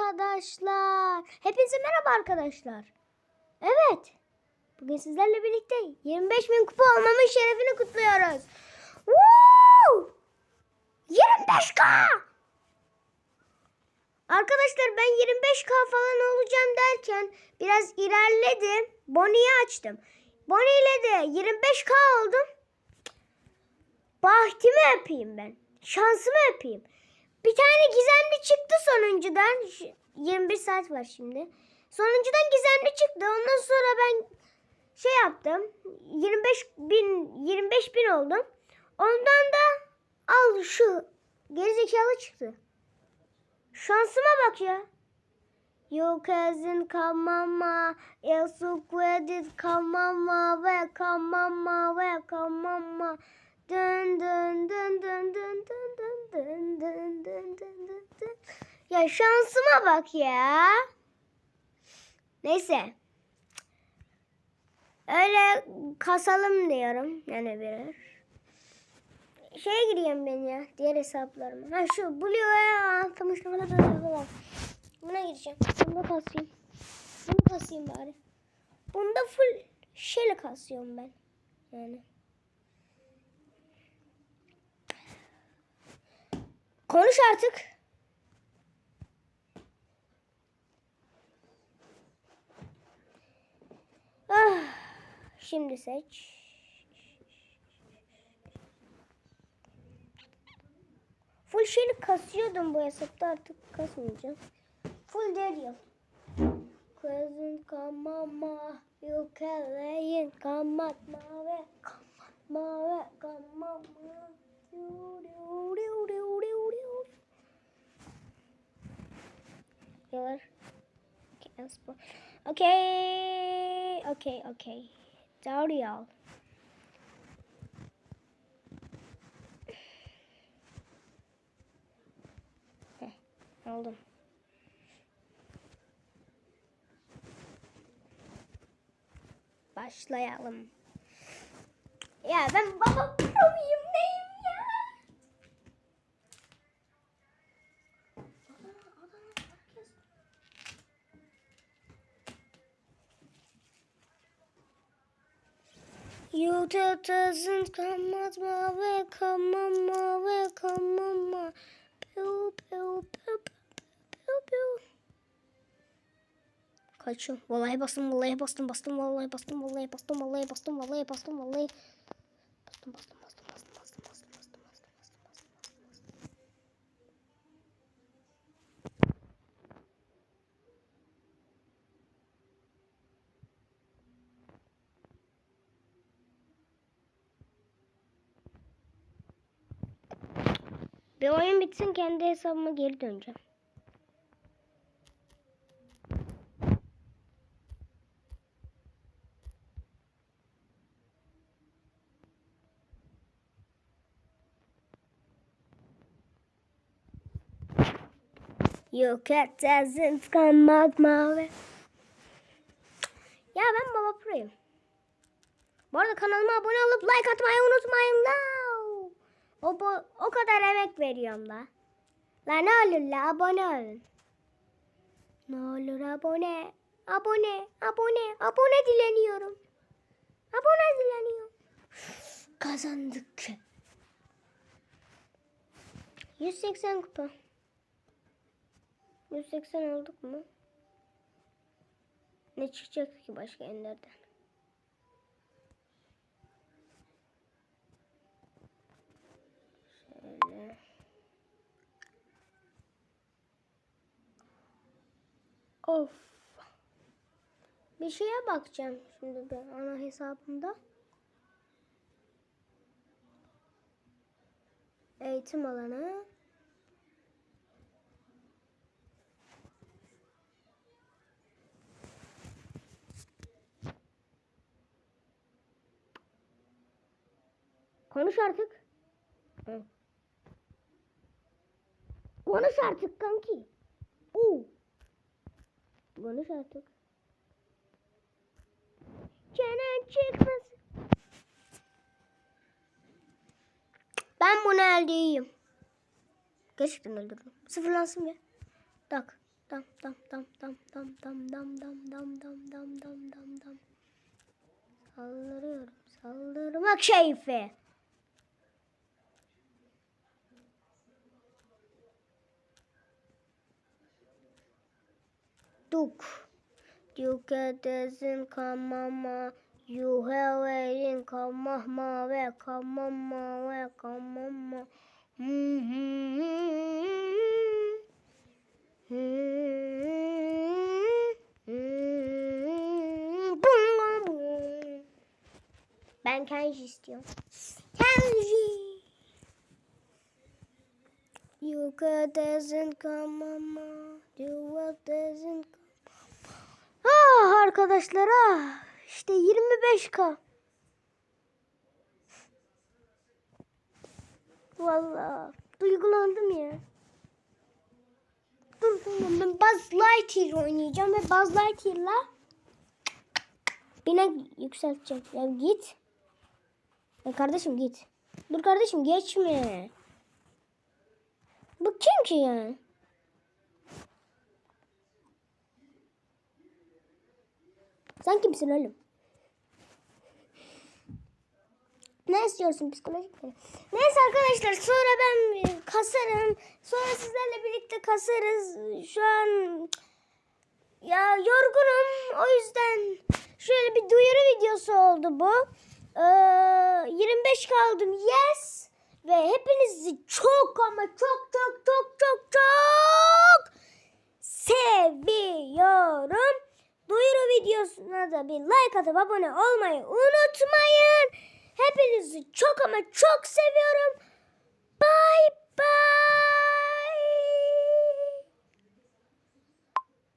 arkadaşlar. Hepinize merhaba arkadaşlar. Evet. Bugün sizlerle birlikte 25 bin kupa olmamın şerefini kutluyoruz. Woo! 25k! Arkadaşlar ben 25k falan olacağım derken biraz ilerledim. Bonnie'yi açtım. Bonnie ile de 25k oldum. Bahtimi öpeyim ben. Şansımı öpeyim. Bir tane gizemli çıktı sonuncudan. Ş- 21 saat var şimdi. Sonuncudan gizemli çıktı. Ondan sonra ben şey yaptım. 25 bin 25 bin oldum. Ondan da al şu gerizekalı çıktı. Şansıma bak ya. You cousin kamama, eu sou credit kamama ve kamama ve kamama. Dın dın dın dın dın dın dın dın dın dın dın dın dın. Ya şansıma bak ya. Neyse. Öyle kasalım diyorum. Yani birer. Şeye gireyim ben ya. Diğer hesaplarıma. Ha şu Blue'ya atmış. Buna gireceğim. Bunda kasayım. Bunu kasayım bari. Bunda full şeyle kasıyorum ben. Yani. Konuş artık. Ah, şimdi seç. Full şeyini kasıyordum bu hesapta artık kasmayacağım. Full Daryl. Kızın kamama, yukeleyin kamatma ve kamatma ve kamama. Diu, diu, diu, diu, Yalar. Okay, aspo- Okay, okay, okay. Daryl. Heh, aldım. Başlayalım. Ya ben baba pro Yıldızın kanatma ve kanmama ve kanmama. Piu piu piu piu piu. Kaçıyorum. Vallahi bastım, vallahi bastım, bastım, vallahi bastım, vallahi bastım, vallahi bastım, vallahi bastım, vallahi bastım, bastım, bastım, Bir oyun bitsin kendi hesabıma geri döneceğim. Yok etsin kanmak mavi. Ya ben Baba Pro'yum. Bu arada kanalıma abone olup like atmayı unutmayın la. O, o kadar emek veriyorum la. La ne olur la abone olun. Ne olur abone. Abone, abone, abone dileniyorum. Abone dileniyorum. Kazandık. 180 kupa. 180 olduk mu? Ne çıkacak ki başka enderden? Şöyle. Of. Bir şeye bakacağım şimdi ben ana hesabımda. Eğitim alanı. Konuş artık. Hı. Konuş artık kanki. Oo. Konuş artık. Çenen çıkmasın. Ben bunu elde yiyeyim. Gerçekten öldürdüm. Sıfırlansın bir. Tak. Dam dam dam dam dam dam dam dam dam dam dam dam dam dam. Saldırıyorum. Saldırmak keyfi. duk. Duke dezin kamama. Yuheverin kamahma ve kamama ve kamama. Ben kenji istiyorum. Kenji. Yuka doesn't come mama. Yuka doesn't come. Ah arkadaşlar ah. İşte 25k. Vallahi duygulandım ya. Dur dur ben Buzz Lightyear oynayacağım ve Buzz Lightyear'la bine yükselteceğim. Ya git. Ya kardeşim git. Dur kardeşim geçme. Bu kim ki ya? Sen kimsin oğlum? Ne istiyorsun psikolojik mi? Neyse arkadaşlar sonra ben kasarım. Sonra sizlerle birlikte kasarız. Şu an ya yorgunum. O yüzden şöyle bir duyuru videosu oldu bu. Ee, 25 kaldım. Yes. Ve hepinizi çok ama çok çok çok çok çok seviyorum. Duyuru videosuna da bir like atıp abone olmayı unutmayın. Hepinizi çok ama çok seviyorum. Bye bye.